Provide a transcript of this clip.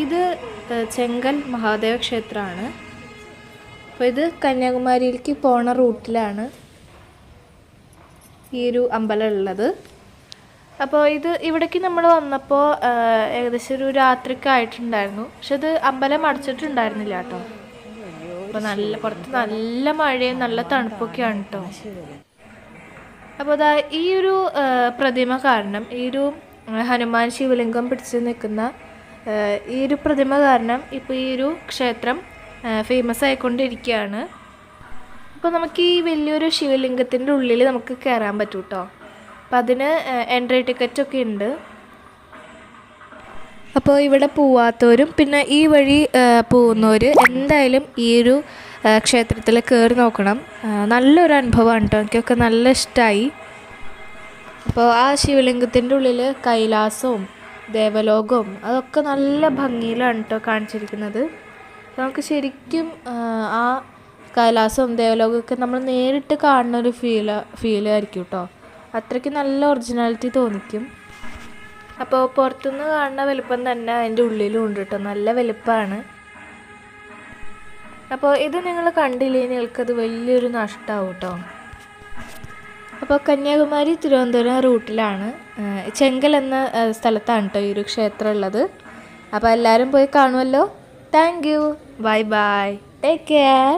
ഇത് ചെങ്കൽ മഹാദേവ ക്ഷേത്രമാണ്. അപ്പോൾ ഇത് കന്യാകുമാരിയിലേക്ക് പോണ റൂട്ടിലാണ് ഈ ഒരു അമ്പലം ഉള്ളത് അപ്പോൾ ഇത് ഇവിടേക്ക് നമ്മൾ വന്നപ്പോൾ ഏകദേശം ഒരു രാത്രിക്ക് ആയിട്ടുണ്ടായിരുന്നു പക്ഷെ ഇത് അമ്പലം അടച്ചിട്ടുണ്ടായിരുന്നില്ല കേട്ടോ. അപ്പോൾ നല്ല പുറത്ത് നല്ല മഴയും നല്ല തണുപ്പൊക്കെയാണ് കേട്ടോ. അപ്പോൾ അതാ ഈ ഒരു പ്രതിമ കാരണം ഈ ഒരു ഹനുമാൻ ശിവലിംഗം പിടിച്ച് നിൽക്കുന്ന ഈ ഒരു പ്രതിമ കാരണം ഇപ്പോൾ ഈ ഒരു ക്ഷേത്രം ഫേമസ് ആയിക്കൊണ്ടിരിക്കുകയാണ്. അപ്പോൾ നമുക്ക് ഈ വലിയൊരു ശിവലിംഗത്തിന്റെ ഉള്ളിൽ നമുക്ക് കയറാൻ പറ്റും കേട്ടോ അപ്പം അതിന് എൻട്രി ടിക്കറ്റൊക്കെ ഉണ്ട്. അപ്പോൾ ഇവിടെ പോവാത്തവരും പിന്നെ ഈ വഴി പോകുന്നവർ എന്തായാലും ഈ ഒരു ക്ഷേത്രത്തിൽ കയറി നോക്കണം. നല്ലൊരു അനുഭവമാണ് കേട്ടോ എനിക്കൊക്കെ നല്ല ഇഷ്ടമായി അപ്പോൾ ആ ശിവലിംഗത്തിന്റെ ഉള്ളിൽ കൈലാസവും ദേവലോകവും അതൊക്കെ നല്ല ഭംഗിയിലാണ് കേട്ടോ കാണിച്ചിരിക്കുന്നത്. നമുക്ക് ശരിക്കും ആ, കൈലാസവും ദേവലോകമൊക്കെ നമ്മൾ നേരിട്ട് കാണുന്ന ഒരു ഫീൽ ഫീലായിരിക്കും കേട്ടോ അത്രയ്ക്ക് നല്ല ഒറിജിനാലിറ്റി തോന്നിക്കും. അപ്പോൾ പുറത്തുനിന്ന് കാണുന്ന വലുപ്പം തന്നെ അതിന്റെ ഉള്ളിലും ഉണ്ട് കേട്ടോ നല്ല വലുപ്പമാണ്. അപ്പോൾ ഇത് നിങ്ങൾ കണ്ടില്ലേ നിങ്ങൾക്കത് വലിയൊരു നഷ്ടമാവും കേട്ടോ അപ്പോൾ കന്യാകുമാരി തിരുവനന്തപുരം റൂട്ടിലാണ്. ചെങ്കൽ എന്ന സ്ഥലത്താണ് കേട്ടോ ഈ ഒരു ക്ഷേത്രം ഉള്ളത് അപ്പോൾ എല്ലാവരും പോയി കാണുമല്ലോ. Thank you. Bye bye. Take care.